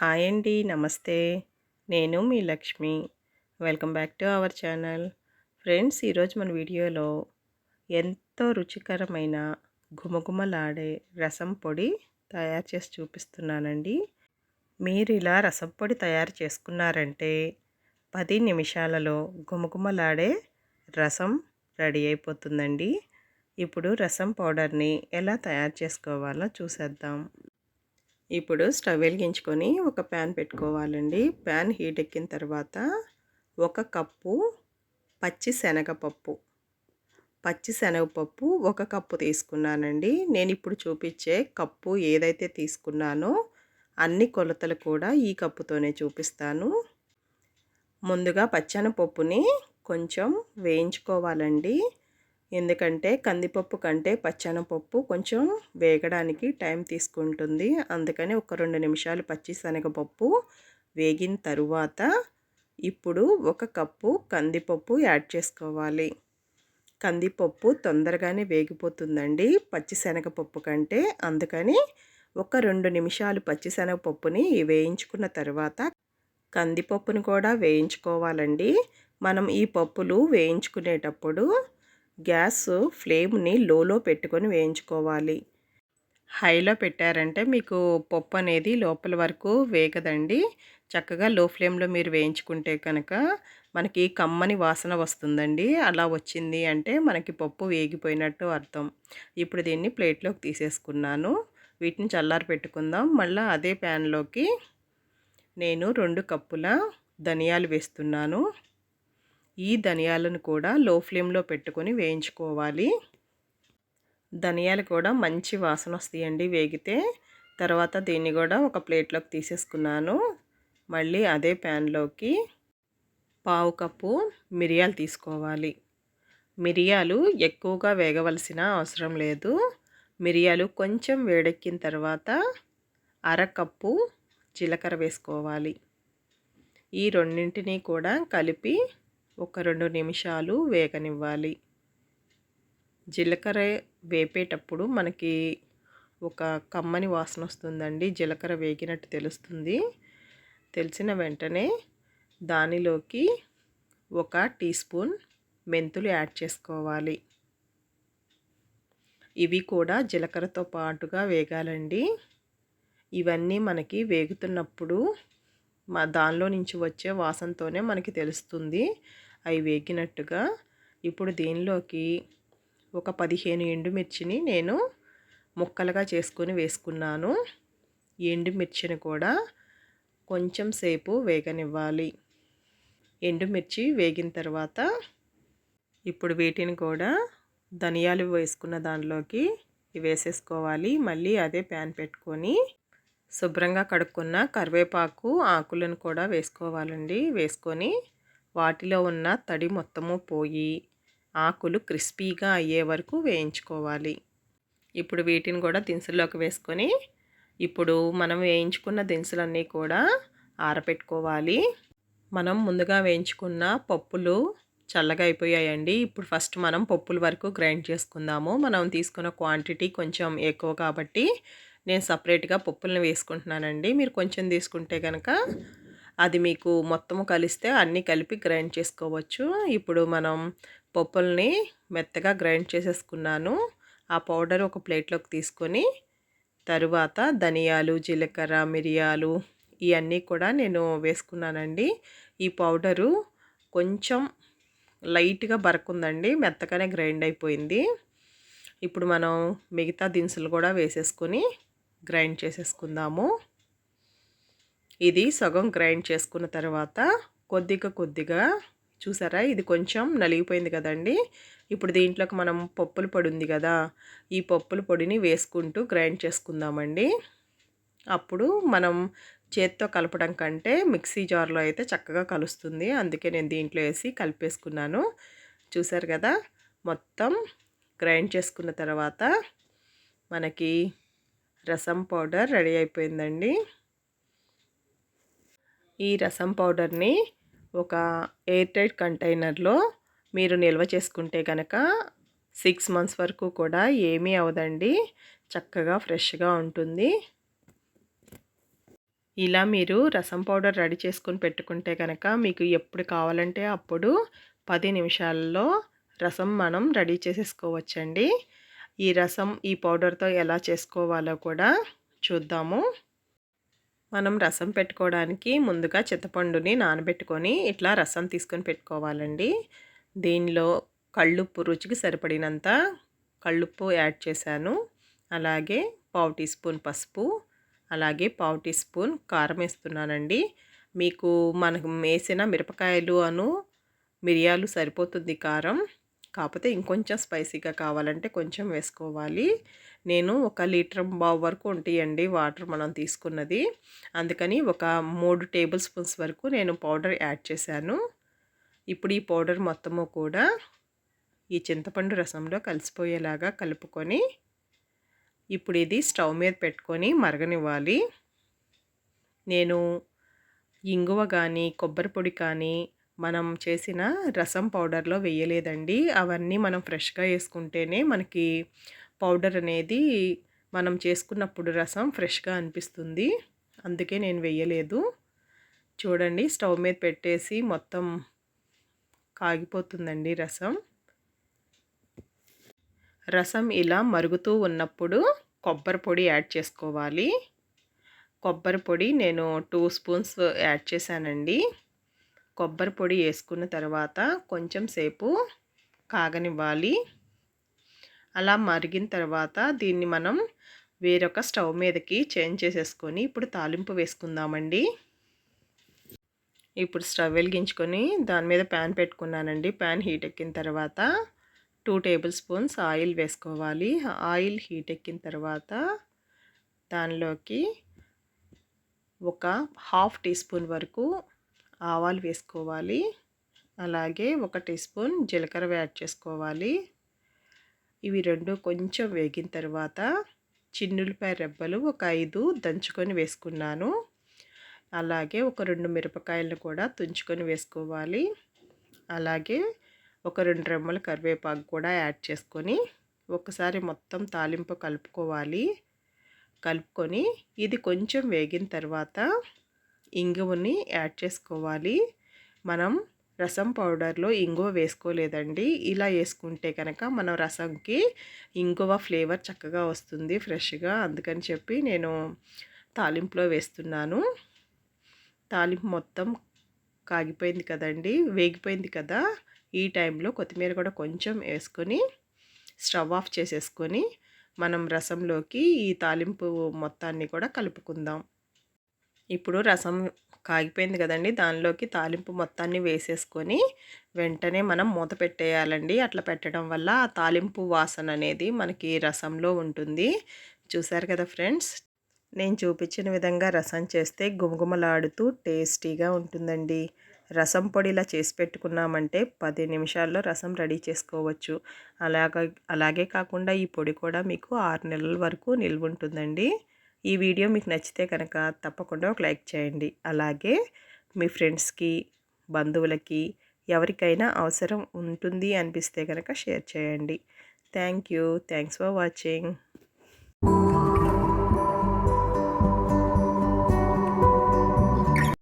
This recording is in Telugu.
హాయ్ అండి నమస్తే. నేను మీ Lakshmi. Welcome back to our channel. Friends ఈరోజు మన వీడియోలో ఎంతో రుచికరమైన గుమగుమలాడే రసం పొడి తయారు చేసి చూపిస్తున్నానండి. మీరు ఇలా రసం పొడి తయారు చేసుకున్నారంటే పది నిమిషాలలో గుమగుమలాడే రసం రెడీ అయిపోతుందండి. ఇప్పుడు రసం పౌడర్ని ఎలా తయారు చేసుకోవాలో చూసేద్దాం. ఇప్పుడు స్టవ్ వెలిగించుకొని ఒక ప్యాన్ పెట్టుకోవాలండి. ప్యాన్ హీట్ ఎక్కిన తర్వాత ఒక కప్పు పచ్చి శనగపప్పు. పచ్చి శనగపప్పు ఒక కప్పు తీసుకున్నానండి. నేను ఇప్పుడు చూపించే కప్పు ఏదైతే తీసుకున్నానో అన్ని కొలతలు కూడా ఈ కప్పుతోనే చూపిస్తాను. ముందుగా పచ్చనపప్పుని కొంచెం వేయించుకోవాలండి. ఎందుకంటే కందిపప్పు కంటే పచ్చనపప్పు కొంచెం వేగడానికి టైం తీసుకుంటుంది. అందుకని ఒక రెండు నిమిషాలు పచ్చి శనగపప్పు వేగిన తరువాత ఇప్పుడు ఒక కప్పు కందిపప్పు యాడ్ చేసుకోవాలి. కందిపప్పు తొందరగానే వేగిపోతుందండి పచ్చిశనగపప్పు కంటే. అందుకని ఒక రెండు నిమిషాలు పచ్చిశనగపప్పుని వేయించుకున్న తర్వాత కందిపప్పును కూడా వేయించుకోవాలండి. మనం ఈ పప్పులు వేయించుకునేటప్పుడు గ్యాస్ ఫ్లేమ్ని లోలో పెట్టుకొని వేయించుకోవాలి. హైలో పెట్టారంటే మీకు పప్పు అనేది లోపల వరకు వేగదండి. చక్కగా లో ఫ్లేమ్లో మీరు వేయించుకుంటే కనుక మనకి కమ్మని వాసన వస్తుందండి. అలా వచ్చింది అంటే మనకి పప్పు వేగిపోయినట్టు అర్థం. ఇప్పుడు దీన్ని ప్లేట్లోకి తీసేసుకున్నాను. వీటిని చల్లారి పెట్టుకుందాం. మళ్ళీ అదే ప్యాన్లోకి నేను రెండు కప్పుల ధనియాలు వేస్తున్నాను. ఈ ధనియాలను కూడా లో ఫ్లేమ్లో పెట్టుకొని వేయించుకోవాలి. ధనియాలు కూడా మంచి వాసన వస్తాయండి వేగితే. తర్వాత దీన్ని కూడా ఒక ప్లేట్లోకి తీసేసుకున్నాను. మళ్ళీ అదే ప్యాన్లోకి పావు కప్పు మిరియాలు తీసుకోవాలి. మిరియాలు ఎక్కువగా వేగవలసిన అవసరం లేదు. మిరియాలు కొంచెం వేడెక్కిన తర్వాత అరకప్పు జీలకర్ర వేసుకోవాలి. ఈ రెండింటినీ కూడా కలిపి ఒక రెండు నిమిషాలు వేగనివ్వాలి. జీలకర్ర వేపేటప్పుడు మనకి ఒక కమ్మని వాసన వస్తుందండి. జీలకర్ర వేగినట్టు తెలుస్తుంది. తెలిసిన వెంటనే దానిలోకి ఒక టీ స్పూన్ మెంతులు యాడ్ చేసుకోవాలి. ఇవి కూడా జీలకర్రతో పాటుగా వేగాలండి. ఇవన్నీ మనకి వేగుతున్నప్పుడు మా దానిలో నుంచి వచ్చే వాసనతోనే మనకి తెలుస్తుంది. అవి వేగినట్టుగా ఇప్పుడు దీనిలోకి ఒక పదిహేను ఎండుమిర్చిని నేను ముక్కలుగా చేసుకొని వేసుకున్నాను. ఎండుమిర్చిని కూడా కొంచెం సేపు వేగనివ్వాలి. ఎండుమిర్చి వేగిన తర్వాత ఇప్పుడు వీటిని కూడా ధనియాలు వేసుకున్న దానిలోకి వేసేసుకోవాలి. మళ్ళీ అదే ప్యాన్ పెట్టుకొని శుభ్రంగా కడుక్కున్న కరివేపాకు ఆకులను కూడా వేసుకోవాలండి. వేసుకొని వాటిలో ఉన్న తడి మొత్తము పోయి ఆకులు క్రిస్పీగా అయ్యే వరకు వేయించుకోవాలి. ఇప్పుడు వీటిని కూడా దినుసుల్లోకి వేసుకొని ఇప్పుడు మనం వేయించుకున్న దినుసులన్నీ కూడా ఆరపెట్టుకోవాలి. మనం ముందుగా వేయించుకున్న పప్పులు చల్లగా అయిపోయాయండి. ఇప్పుడు ఫస్ట్ మనం పప్పుల వరకు గ్రైండ్ చేసుకుందాము. మనం తీసుకున్న క్వాంటిటీ కొంచెం ఎక్కువ కాబట్టి నేను సపరేట్గా పప్పులను వేసుకుంటున్నానండి. మీరు కొంచెం తీసుకుంటే కనుక అది మీకు మొత్తము కలిస్తే అన్నీ కలిపి గ్రైండ్ చేసుకోవచ్చు. ఇప్పుడు మనం పప్పుల్ని మెత్తగా గ్రైండ్ చేసేసుకున్నాను. ఆ పౌడర్ ఒక ప్లేట్లోకి తీసుకొని తరువాత ధనియాలు జీలకర్ర మిరియాలు ఇవన్నీ కూడా నేను వేసుకున్నానండి. ఈ పౌడరు కొంచెం లైట్గా బరకుందండి మెత్తగానే గ్రైండ్ అయిపోయింది. ఇప్పుడు మనం మిగతా దినుసులు కూడా వేసేసుకొని గ్రైండ్ చేసేసుకుందాము. ఇది సగం గ్రైండ్ చేసుకున్న తర్వాత కొద్దిగా కొద్దిగా చూసారా? ఇది కొంచెం నలిగిపోయింది కదండి. ఇప్పుడు దీంట్లోకి మనం పప్పుల పొడి ఉంది కదా ఈ పప్పుల పొడిని వేసుకుంటూ గ్రైండ్ చేసుకుందామండి. అప్పుడు మనం చేత్తో కలపడం కంటే మిక్సీ జార్లో అయితే చక్కగా కలుస్తుంది. అందుకే నేను దీంట్లో వేసి కలిపేసుకున్నాను. చూసారు కదా? మొత్తం గ్రైండ్ చేసుకున్న తర్వాత మనకి రసం పౌడర్ రెడీ అయిపోయిందండి. ఈ రసం పౌడర్ని ఒక ఎయిర్ టైట్ కంటైనర్లో మీరు నిల్వ చేసుకుంటే కనుక సిక్స్ మంత్స్ వరకు కూడా ఏమీ అవదండి. చక్కగా ఫ్రెష్గా ఉంటుంది. ఇలా మీరు రసం పౌడర్ రెడీ చేసుకుని పెట్టుకుంటే కనుక మీకు ఎప్పుడు కావాలంటే అప్పుడు పది నిమిషాల్లో రసం మనం రెడీ చేసేసుకోవచ్చండి. ఈ రసం ఈ పౌడర్తో ఎలా చేసుకోవాలో కూడా చూద్దాము. మనం రసం పెట్టుకోవడానికి ముందుగా చింతపండుని నానబెట్టుకొని ఇట్లా రసం తీసుకొని పెట్టుకోవాలండి. దీనిలో కళ్ళుప్పు రుచికి సరిపడినంత కళ్ళుప్పు యాడ్ చేశాను. అలాగే పావు టీ స్పూన్ పసుపు అలాగే పావు టీ స్పూన్ కారం వేస్తున్నానండి. మీకు మనకు వేసిన మిరపకాయలు అను మిరియాలు సరిపోతుంది కారం. కాకపోతే ఇంకొంచెం స్పైసీగా కావాలంటే కొంచెం వేసుకోవాలి. నేను ఒక లీటర్ బావు వరకు ఉంటాయండి వాటర్ మనం తీసుకున్నది. అందుకని ఒక మూడు టేబుల్ స్పూన్స్ వరకు నేను పౌడర్ యాడ్ చేశాను. ఇప్పుడు ఈ పౌడర్ మొత్తము కూడా ఈ చింతపండు రసంలో కలిసిపోయేలాగా కలుపుకొని ఇప్పుడు ఇది స్టవ్ మీద పెట్టుకొని మరగనివ్వాలి. నేను ఇంగువ కానీ కొబ్బరి పొడి కానీ మనం చేసిన రసం పౌడర్లో వేయలేదండి. అవన్నీ మనం ఫ్రెష్గా వేసుకుంటేనే మనకి పౌడర్ అనేది మనం చేసుకున్నప్పుడు రసం ఫ్రెష్గా అనిపిస్తుంది. అందుకే నేను వేయలేదు. చూడండి స్టవ్ మీద పెట్టేసి మొత్తం కాగిపోతుందండి రసం. రసం ఇలా మరుగుతూ ఉన్నప్పుడు కొబ్బరి పొడి యాడ్ చేసుకోవాలి. కొబ్బరి పొడి నేను టూ స్పూన్స్ యాడ్ చేశానండి. కొబ్బరి పొడి వేసుకున్న తర్వాత కొంచెం సేపు కాగనివ్వాలి. అలా మరిగిన తర్వాత దీన్ని మనం వేరొక స్టవ్ మీదకి చేంజ్ చేసేసుకొని ఇప్పుడు తాలింపు వేసుకుందామండి. ఇప్పుడు స్టవ్ వెలిగించుకొని దాని మీద ప్యాన్ పెట్టుకున్నానండి. ప్యాన్ హీట్ ఎక్కిన తర్వాత టూ టేబుల్ స్పూన్స్ ఆయిల్ వేసుకోవాలి. ఆయిల్ హీట్ ఎక్కిన తర్వాత దానిలోకి ఒక హాఫ్ టీ స్పూన్ వరకు ఆవాలు వేసుకోవాలి. అలాగే ఒక టీ స్పూన్ జీలకర్ర యాడ్ చేసుకోవాలి. ఇవి రెండు కొంచెం వేగిన తర్వాత చిన్నులపాయ రెబ్బలు ఒక ఐదు దంచుకొని వేసుకున్నాను. అలాగే ఒక రెండు మిరపకాయలను కూడా తుంచుకొని వేసుకోవాలి. అలాగే ఒక రెండు రెమ్మల కరివేపాకు కూడా యాడ్ చేసుకొని ఒకసారి మొత్తం తాలింపు కలుపుకోవాలి. కలుపుకొని ఇది కొంచెం వేగిన తర్వాత ఇంగువని యాడ్ చేసుకోవాలి. మనం రసం పౌడర్లో ఇంగువ వేసుకోలేదండి. ఇలా వేసుకుంటే కనుక మనం రసంకి ఇంగువ ఫ్లేవర్ చక్కగా వస్తుంది ఫ్రెష్గా. అందుకని చెప్పి నేను తాలింపులో వేస్తున్నాను. తాలింపు మొత్తం కాగిపోయింది కదండి వేగిపోయింది కదా. ఈ టైంలో కొత్తిమీర కూడా కొంచెం వేసుకొని స్టవ్ ఆఫ్ చేసేసుకొని మనం రసంలోకి ఈ తాలింపు మొత్తాన్ని కూడా కలుపుకుందాం. ఇప్పుడు రసం కాగిపోయింది కదండి. దానిలోకి తాలింపు మొత్తాన్ని వేసేసుకొని వెంటనే మనం మూత పెట్టేయాలండి. అట్లా పెట్టడం వల్ల ఆ తాలింపు వాసన అనేది మనకి రసంలో ఉంటుంది. చూసారు కదా ఫ్రెండ్స్? నేను చూపించిన విధంగా రసం చేస్తే గుమగుమలాడుతూ టేస్టీగా ఉంటుందండి. రసం పొడి ఇలా చేసి పెట్టుకున్నామంటే పది నిమిషాల్లో రసం రెడీ చేసుకోవచ్చు. అలాగ అలాగే కాకుండా ఈ పొడి కూడా మీకు ఆరు నెలల వరకు నిల్వ ఉంటుందండి. ఈ వీడియో మీకు నచ్చితే కనుక తప్పకుండా ఒక లైక్ చేయండి. అలాగే మీ ఫ్రెండ్స్కి బంధువులకి ఎవరికైనా అవసరం ఉంటుంది అనిపిస్తే కనుక షేర్ చేయండి. Thank you. Thanks for watching.